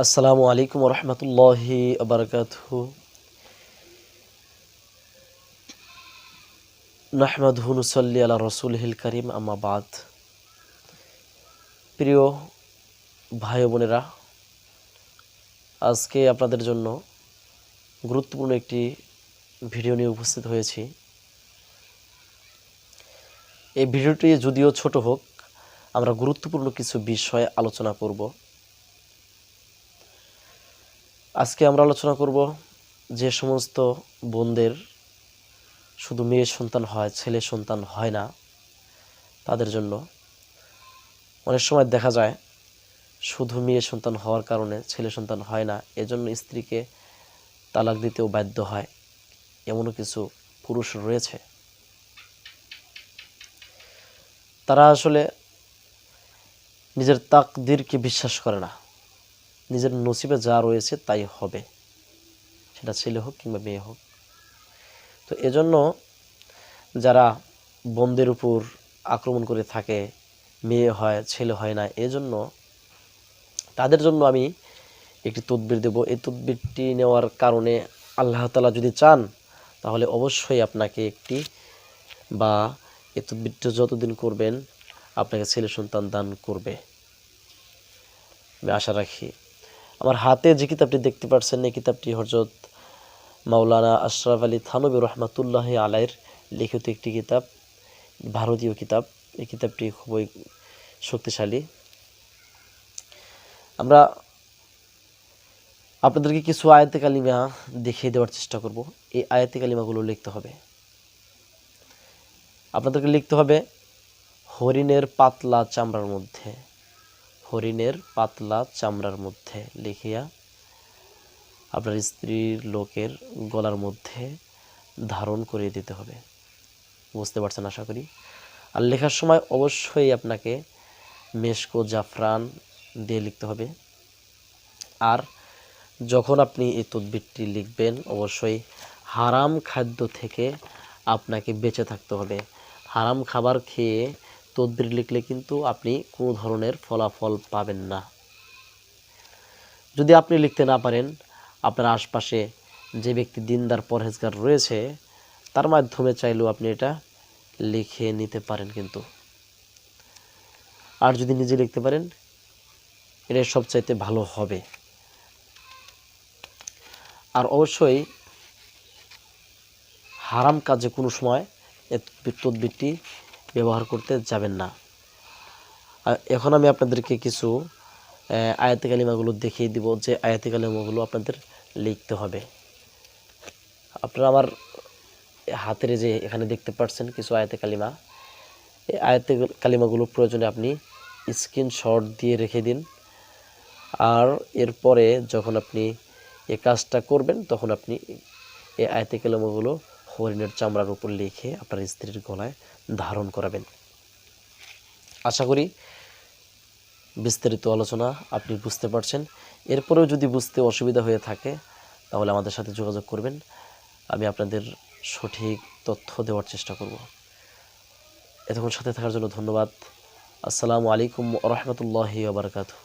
আসসালামু আলাইকুম রহমতুল্লাহি আবরকাত নাহমাদ হুনুসল্লি আলা রসুল হিল করিম আমাবাদ প্রিয় ভাই বোনেরা, আজকে আপনাদের জন্য গুরুত্বপূর্ণ একটি ভিডিও নিয়ে উপস্থিত হয়েছি। এই ভিডিওটি যদিও ছোট হোক, আমরা গুরুত্বপূর্ণ কিছু বিষয়ে আলোচনা করব। আজকে আমরা আলোচনা করব যে সমস্ত বোনদের শুধু মেয়ে সন্তান হয়, ছেলে সন্তান হয় না, তাদের জন্য। অনেক সময় দেখা যায় শুধু মেয়ে সন্তান হওয়ার কারণে ছেলে সন্তান হয় না, এজন্য স্ত্রীকে তালাক দিতেও বাধ্য হয়। এমনও কিছু পুরুষ রয়েছে। তারা আসলে নিজের তাকদিরকে বিশ্বাস করে না। নিজের নসিবে যা রয়েছে তাই হবে। সেটা ছেলে হোক কিংবা মেয়ে হোক। তো এজন্য যারা বোনদের উপর আক্রমণ করে থাকে, মেয়ে হয়, ছেলে হয় না, এজন্য তাদের জন্য আমি একটি তদবির দেব। এই তদবিরটি নেওয়ার কারণে আল্লাহ তালা যদি চান, তাহলে অবশ্যই আপনাকে একটি বা এই তদবিরটা যতদিন করবেন, আপনাকে ছেলে সন্তান দান করবে। আমি আশা রাখি আমার হাতে যে কিতাবটি দেখতে পাচ্ছেন এই কিতাবটি হজরত মাওলানা আশরাফ আলী থানবী রহমাতুল্লাহ আলাইয়ের লিখিত একটি কিতাব, ভারতীয় কিতাব। এই কিতাবটি খুবই শক্তিশালী। আমরা আপনাদেরকে কিছু আয়তে কালিমা দেখিয়ে দেওয়ার চেষ্টা করব। এই আয়তে কালিমাগুলো লিখতে হবে। আপনাদেরকে লিখতে হবে হরিণের পাতলা চামড়ার মধ্যে। হরিণের পাতলা চামড়ার মধ্যে লিখিয়া আপনার স্ত্রীর লোকের গলার মধ্যে ধারণ করিয়ে দিতে হবে। বুঝতে পারছেন আশা করি? আর লেখার সময় অবশ্যই আপনাকে মেশকো জাফরান দিয়ে লিখতে হবে। আর যখন আপনি এই তদবিরটি লিখবেন, অবশ্যই হারাম খাদ্য থেকে আপনাকে বেঁচে থাকতে হবে। হারাম খাবার খেয়ে তদবির লিখলে কিন্তু আপনি কোনো ধরনের ফলাফল পাবেন না। যদি আপনি লিখতে না পারেন, আপনার আশপাশে যে ব্যক্তি দিনদার পরহেজগার রয়েছে, তার মাধ্যমে চাইলেও আপনি এটা লিখে নিতে পারেন কিন্তু। আর যদি নিজে লিখতে পারেন, এটা সবচাইতে ভালো হবে। আর অবশ্যই হারাম কাজে কোনো সময় এ তদবিরটি ব্যবহার করতে যাবেন না। এখন আমি আপনাদেরকে কিছু আয়াতি কালিমাগুলো দেখিয়ে দিব যে আয়াতি কালিমাগুলো আপনাদের লিখতে হবে। আপনারা আমার হাতের যে এখানে দেখতে পাচ্ছেন কিছু আয়াতে কালিমা। এই আয়াতে কালিমাগুলো প্রয়োজনে আপনি স্ক্রিনশট দিয়ে রেখে দিন। আর এরপরে যখন আপনি এই কাজটা করবেন, তখন আপনি এই আয়াতে কালিমাগুলো হরিণের চামড়ার উপর লিখে আপনার স্ত্রীর গলায় ধারণ করাবেন। আশা করি বিস্তারিত আলোচনা আপনি বুঝতে পারছেন। এরপরেও যদি বুঝতে অসুবিধা হয়ে থাকে, তাহলে আমাদের সাথে যোগাযোগ করবেন। আমি আপনাদের সঠিক তথ্য দেওয়ার চেষ্টা করব। এতক্ষণ সাথে থাকার জন্য ধন্যবাদ। আসসালামু আলাইকুম রহমতুল্লাহি আবরকাতু